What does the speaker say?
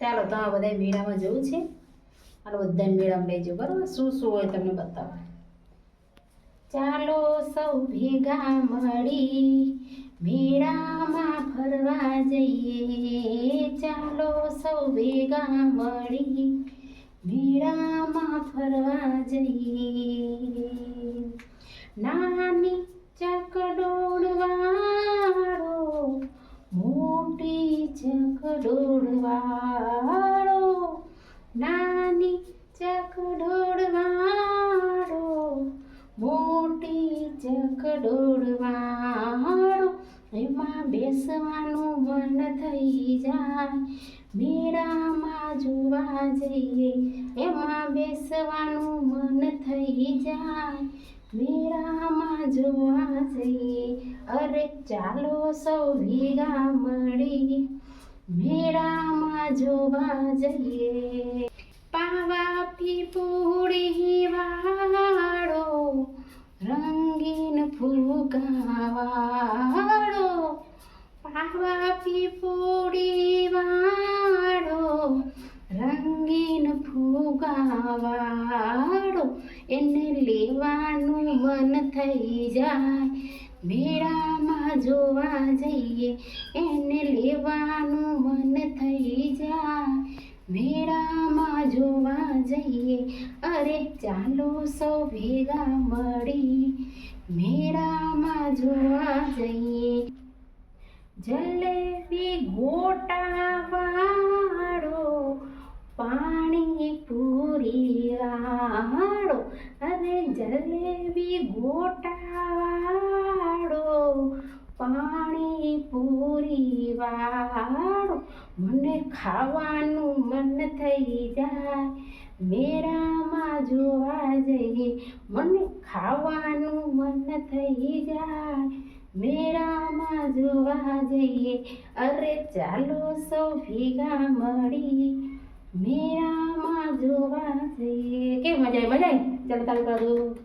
ચાલો તો આ બધા મેળામાં જવું છે. હાલો બધા મેળામાં લેજો બરાબર? શું શું હોય તમને બતાવો. ચાલો સૌ ભેગા મળી મેળામાં ફરવા જઈએ. ચાલો સૌ ભેગા મળી મેળામાં ફરવા જઈએ. નાની ચકડોળવાળો મોટી ચકડોળવાળો ચકડોળવાળો એમાં બેસવાનું મન થઈ જાય. મેળામાં જોવા જઈએ એમાં બેસવાનું મન થઈ જાય. મેળામાં જોવા જઈએ અરે ચાલો સૌ ભેગા મળી મેળામાં જોવા જઈએ. પાવા પીપુડી વાળો ફુગાવાળો પાવા પીપોડી વાળો રંગીન ફુગાવાળો, એને લેવાનું મન થઈ જાય. મેળામાં જોવા જઈએ, એને લેવાનું મન થઈ જાય. મેળામાં જોવા જઈએ, અરે ચાલો સૌ ભેગા મળી જોવા જઈએ. જલેબી ગોટા વાળો, પાણી પૂરી વાળો અને જલેબી ગોટા વાળો, પાણી પૂરી વાળો. મને ખાવાનું મન થઈ જાય મેળામાં જોવા જઈએ. મને ખાવાનું મન થઈ જાય. મેળામાં જોવા જઈએ. અરે ચાલો સૌ ભેગા મળી મેળામાં જોવા જઈએ. કેવી મજા આવી? મજા આવી? ચાલો, ચાલુ કરો